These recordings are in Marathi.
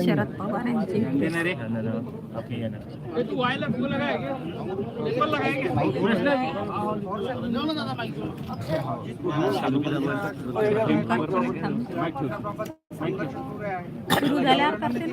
शरद पवार सुरू झाल्यावर करतील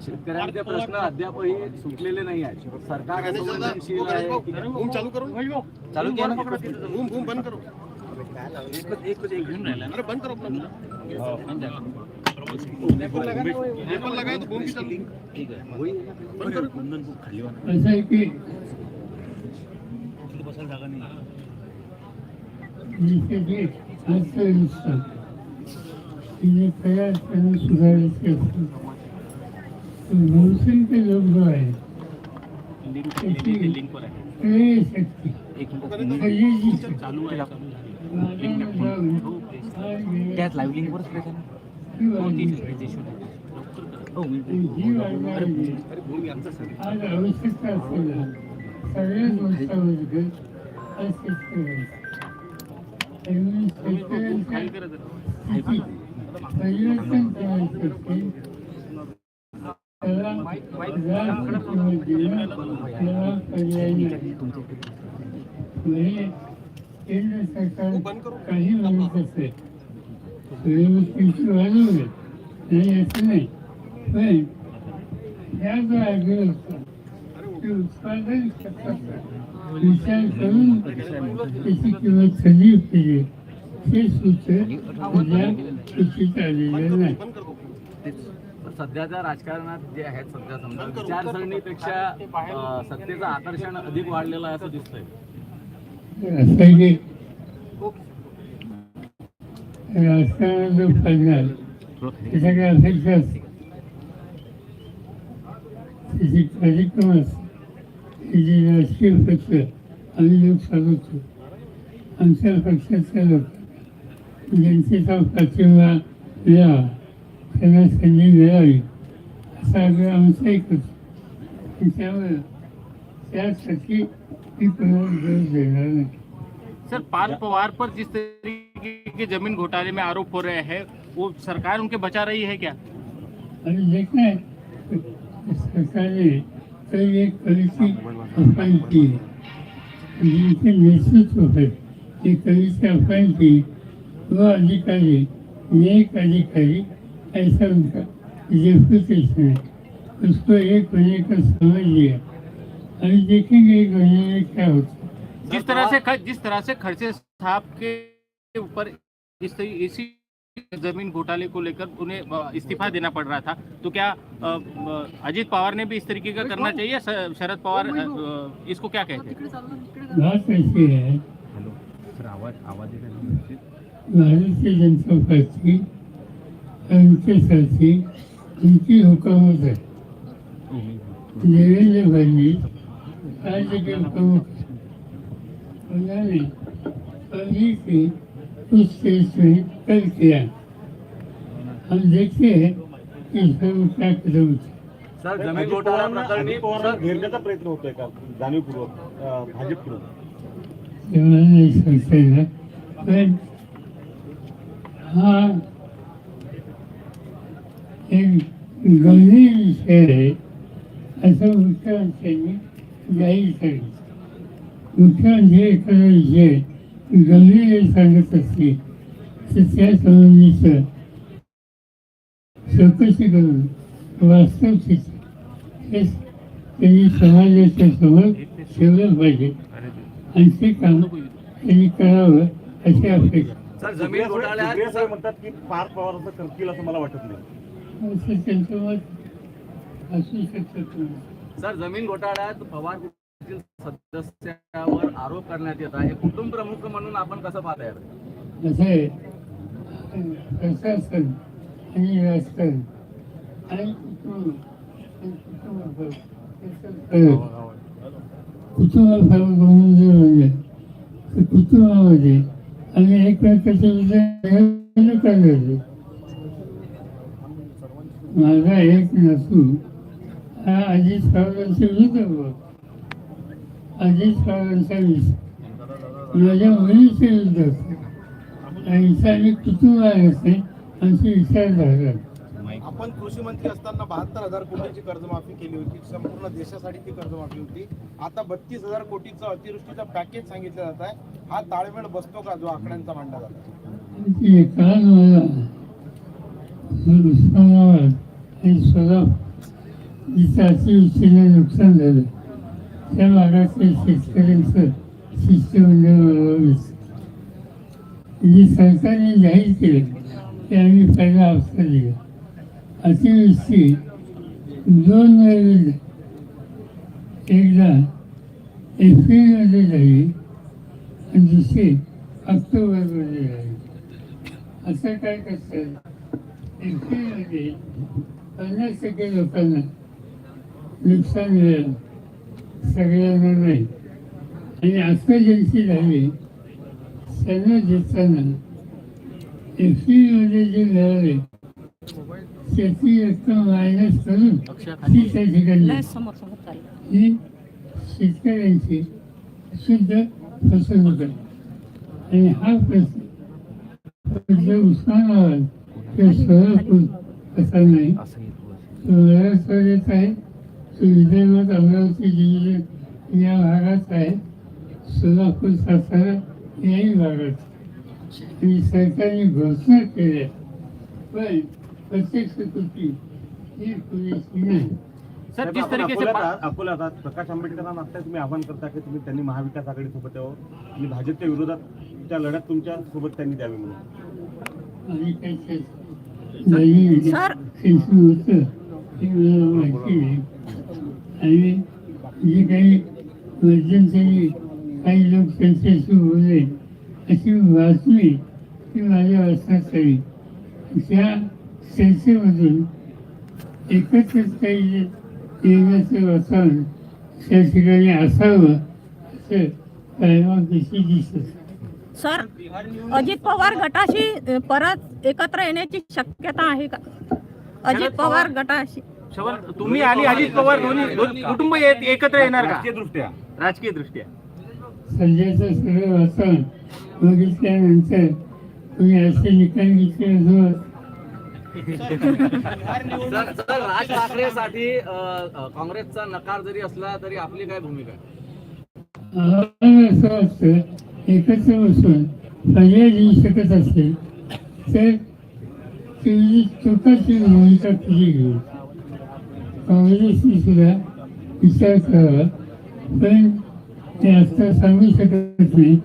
शेतकऱ्यांचे प्रश्न अद्यापही सुटलेले नाही आहेत. सरकार संवेदनशील आहे की- चालू करू चालू केलं ना? बूम बूम बंद करो एकच- एकच एक घेऊन राहिला ना. अरे बंद करो तिने प्रयासपणे सुधारायची असते पण बहुसंख्य जो आहे त्याची क्रय शक्ती खरेदी आज आवश्यकता असलेला सगळ्यात मोठा वर्ग हा शेतकरी त्यामुळे शेतकऱ्यांच्या परिवर्तन केंद्र सरकार काही म्हणत असेल वाढवले नाही असं नाही पण ह्या जो आग्रह ते उत्पादन क्षेत्राचा विचार करून त्याची किंमत कमी केली हे सूत्र सूचित आलेलं नाही सध्याच्या राजकारणात जे आहेत सध्या समजा विचारसरणीपेक्षा सत्तेचं आकर्षण अधिक वाढलेलं आहे असं दिसतंय. कार्यक्रम हे जे राजकीय पक्ष आम्ही लोक चालवतो आमच्या पक्षाचे लोक जनतेचा पाठिंबा मिळावा त्यांना संधी मिळावी असा आग्रह एक होतो त्यामुळे त्यासाठी मी कोणाला दोष देणार नाही सर पार्थ पवार पर जिस तरीके के ज़मीन घोटाले में आरोप हो रहे हैं वो सरकार उनके बचा रही है क्या? अरे देखना है सरकार ने कई एक अपॉइंट की है। जिनके नेतृत्व पर ये कमिटी अपॉइंट की। वो अधिकारी न्यायिक अधिकारी ऐसा उनका रेपुटेशन है। उसको एक महीने का समझ लिया। अभी देखेंगे एक महीने में क्या होता है। जिस तरह से जिस तरह से खड़से साहब के ऊपर इस इसी ज़मीन घोटाले को लेकर उन्हें इस्तीफा देना पड़ रहा था तो क्या अजीत पवार ने भी इस तरीके का करना चाहिए? शरद पवार इसको क्या कहते हैं? बात ऐसी है। भारतीय जनता पार्टी साथी उनकी हुकूमत है देवेंद्र फडणवीस राज्य के प्रमुख। उन्होंने अभी से उस में कल किया हम देखते हैं कि इसमें क्या कदम सर जमीन घोटाळा प्रकरणी सर, घेरण्याचा प्रयत्न होतोय का? जाणीवपूर्वक भाजपकडून नाही सांगता येणार पण हा एक गंभीर विषय आहे. असं मुख्यमंत्र्यांनी जाहीर सांगितलं मुख्यमंत्री एखादा विषय गंभीर सांगत असले तर त्या संबंधीचं चौकशी करून वास्तव हे त्यांनी समाजाच्या समोर ठेवलं पाहिजे. आणि ते काम त्यांनी करावं अशी अपेक्षा. म्हणतात की पवार असं करतील असं मला वाटत नाही. असं. सर जमीन घोटाळ्यात पवार सदस्यावर आरोप करण्यात येत आहे. कुटुंब प्रमुख म्हणून आपण कसं पाहताय? असं आहे प्रशासन आणि राजकारण. आणि कुटुंब. आणि कुटुंबाबरोबर त्याचं फरक. कुटुंबाबरोबर म्हणून जर म्हणलं तर कुटुंबामध्ये आम्ही एकमेकाच्या विचार करायचो माझा एक नसू. हा अजित पवारांच्या विरुद्ध. अजित पवारांचा विषय माझ्या मुलीच्या विरुद्ध असतो आणि आम्ही कुटुंब असते आमचे विचारधारा. आपण कृषी मंत्री असताना बहात्तर हजार कोटीची कर्जमाफी केली होती. संपूर्ण देशासाठी ती कर्जमाफी होती. आता बत्तीस हजार कोटीचं अतिवृष्टीचं पॅकेज सांगितलं जात आहे. हा ताळमेळ बसतो का जो आकड्यांचा मांडला जातो? हे काल मला उस्मानाबाद नुकसान झालं. त्या भागातील शेतकऱ्यांचं शिष्टमंडळ मला जी सरकारने जाहीर केलं ते आम्ही पहिला हप्ता दिला. अतिवृष्टी दोन वेळेला एकदा एप्रिलमध्ये झाली आणि दुसरी ऑक्टोबरमध्ये झाली. असं काय करतात? एप्रिलमध्ये पन्नास टक्के लोकांना नुकसान मिळालं सगळ्यांना नाही आणि आता ज्यांची झाली त्यांना देताना एप्रिलमध्ये जे मिळाले त्याची रक्कम मायनस करून ती त्या ठिकाणी लय समोर समोर चाललं ही शेतकऱ्यांची शुद्ध फसवणूक आहे आणि हा प्रश्न जर उस्मानाबाद किंवा सोलापूर असा नाही तो मराठवाड्यात आहे तो विदर्भात अमरावती जिल्ह्यात या भागात आहे सोलापूर सातारा याही भागात. आणि सरकारने घोषणा केल्या. पण प्रत्यक्ष कृती ही पुरेशी नाही. सर तरीके से. प्रकाश आंबेडकरांना आता तुम्ही आव्हान करता की तुम्ही त्यांनी महाविकास आघाडी सोबत यावं आणि भाजपच्या विरोधात त्या लढ्यात तुमच्यासोबत त्यांनी द्यावी म्हणून. आणि काही नाही. सर. त्यांचं मला माहिती नाही आणि जे काही मध्यंतरी काही लोक त्यांच्याशी बोलले अशी बातमी ती माझ्या वाचनात आली त्या चर्चेमधून एकत्रच काही येण्याचं वातावरण त्या ठिकाणी असावं असं कायमापेशी दिसत सर अजित पवार गटाशी परत एकत्र येण्याची शक्यता आहे का? अजित पवार गटाशी. तुम्ही आणि अजित पवार दोन्ही दोन कुटुंब एक- एकत्र येणार का? राजकीय दृष्ट्या राजकीय दृष्ट्या सध्याचं सगळं वातावरण बघितल्यानंतर तुम्ही असे निकाल घेतले असं सर सर राज ठाकरेसाठी अ, अ, काँग्रेसचा नकार जरी असला तरी आपली काय भूमिका आहे? आम्हाला असं वाटतं एकत्र बसून पर्याय देऊ शकत असेल तर तुम्ही चुकाची भूमिका केली. घेऊ काँग्रेसने सुद्धा विचार करावा पण ते आता सांगू शकत नाही.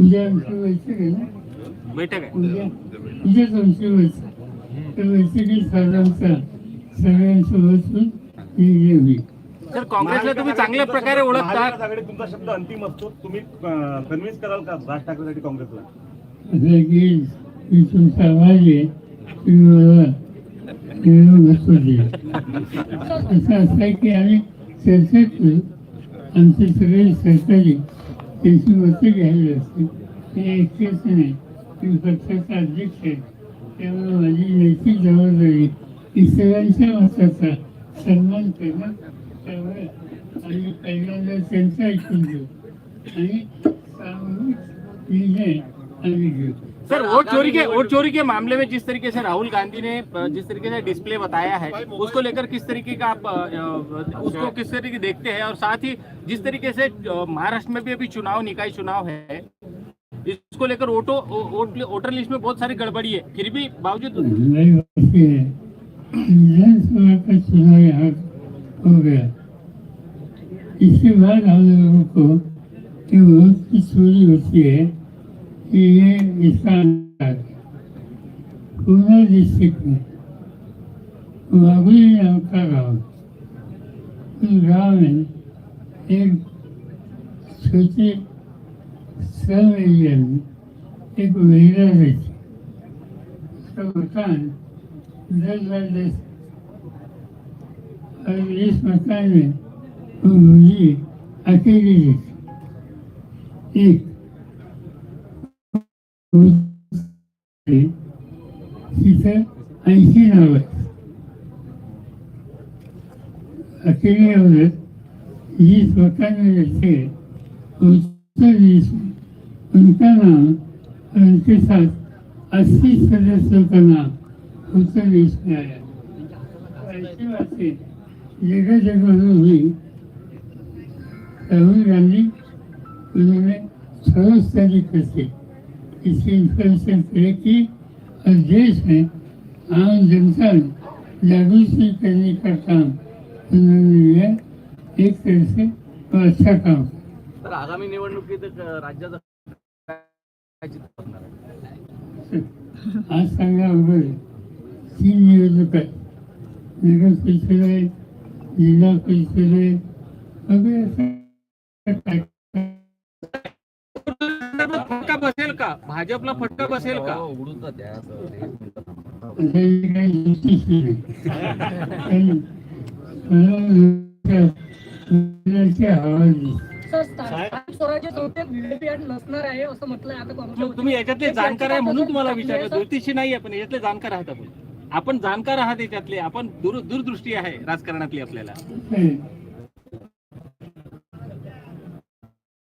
उद्या आमची बैठक आहे ना? उद्या उद्याच आमची बैठक त्या बैठकीत साधारणतः सगळ्यांसोबत निर्णय होईल सर काँग्रेसला तुम्ही चांगल्या प्रकारे ओळखता. तुमचा शब्द अंतिम असतो. तुम्ही कन्व्हिन्स कराल का राज ठाकरेसाठी काँग्रेसला? असं की मी तुमचा आवाज आहे. असं असं आहे की आम्ही चर्चा आमचे सगळे सहकारी त्यांची मतं घ्यायला असते ते एकटेच नाही मी पक्षाचा अध्यक्ष आहे त्यामुळे माझी नैतिक जबाबदारी ही सगळ्यांच्या मताचा सन्मान करणं त्यामुळे आम्ही पहिल्यांदा त्यांचं ऐकून घेऊ आणि सामूहिक निर्णय आम्ही घेऊ सर वोट चोरी के वोट चोरी के मामले में जिस तरीके से राहुल गांधी ने जिस तरीके से डिस्प्ले बताया है उसको लेकर किस तरीके का आप उसको किस तरीके देखते हैं और साथ ही जिस तरीके से महाराष्ट्र में भी अभी चुनाव निकाय चुनाव है इसको लेकर वोटो वोट वोटर लिस्ट में बहुत सारी गड़बड़ी है फिर भी बावजूद है हो गया। इसके बाद हम लोगों को कि वोट की चोरी होती है कि ये इसका अंदाज डिस्ट्रिक्ट में वागुली नाम का गाँव उस गाँव में एक छोटे सब एरिया में एक महिला रहती उसका मकान दस बाय दस और इस मकान में वो मुझे अकेली रहती एक तिथं ऐंशी नाव आहेत अकेली औरत जिस मकान उनका नाम उनके साथ अस्सी सदस्यों का नाम उत्तर देश में आया और ऐसी बातें जगह जगह हुई राहुल गांधी उन्होंने ठोस तरीके से की और देश में आम जनता में जागृति करने का काम उन्होंने लिया एक तरह से अच्छा काम तर आगामी निवडणुकीत राज्याचं आहे? आज सांगा अवघड आहे. तीन निवडणूक आहेत नगर परिषद आहे जिल्हा परिषद आहे वगैरे काय- फटका बसेल का? भाजपला फटका बसेल का? हो, तुम्ही याच्यातले. जाणकार आहे म्हणून तुम्हाला विचारलं. ज्योतिषी नाही आपण याच्यातले जाणकार आहात आपण. आपण जाणकार आहात याच्यातले. आपण दूर दूरदृष्टी आहे राजकारणातली आपल्याला हे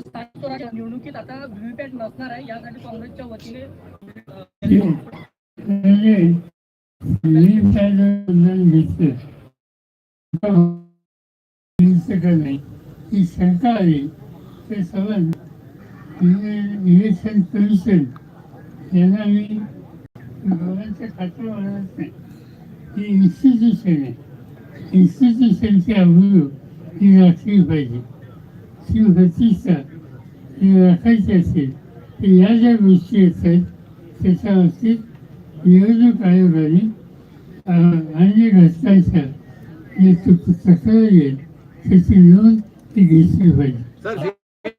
स्थानिक स्वराज्य निवडणुकीत आता व्हीव्हीपॅट नसणार आहे यासाठी काँग्रेसच्या वतीने ही शंका आहे ते सबंध इलेक्शन कमिशन यांना मी गव्हर्नमेंटचं खात्री म्हणत नाही ही इन्स्टिट्यूशन आहे इन्स्टिट्यूशनची अवघड ही राखली पाहिजे ती प्रतिष्ठा ही राखायची असेल तर या ज्या गोष्टी असतात त्याच्या बाबतीत निवडणूक आयोगाने आणि अन्य घटकांच्या जे तक- तक्रारी आहेत त्याची नोंद ती घेतली पाहिजे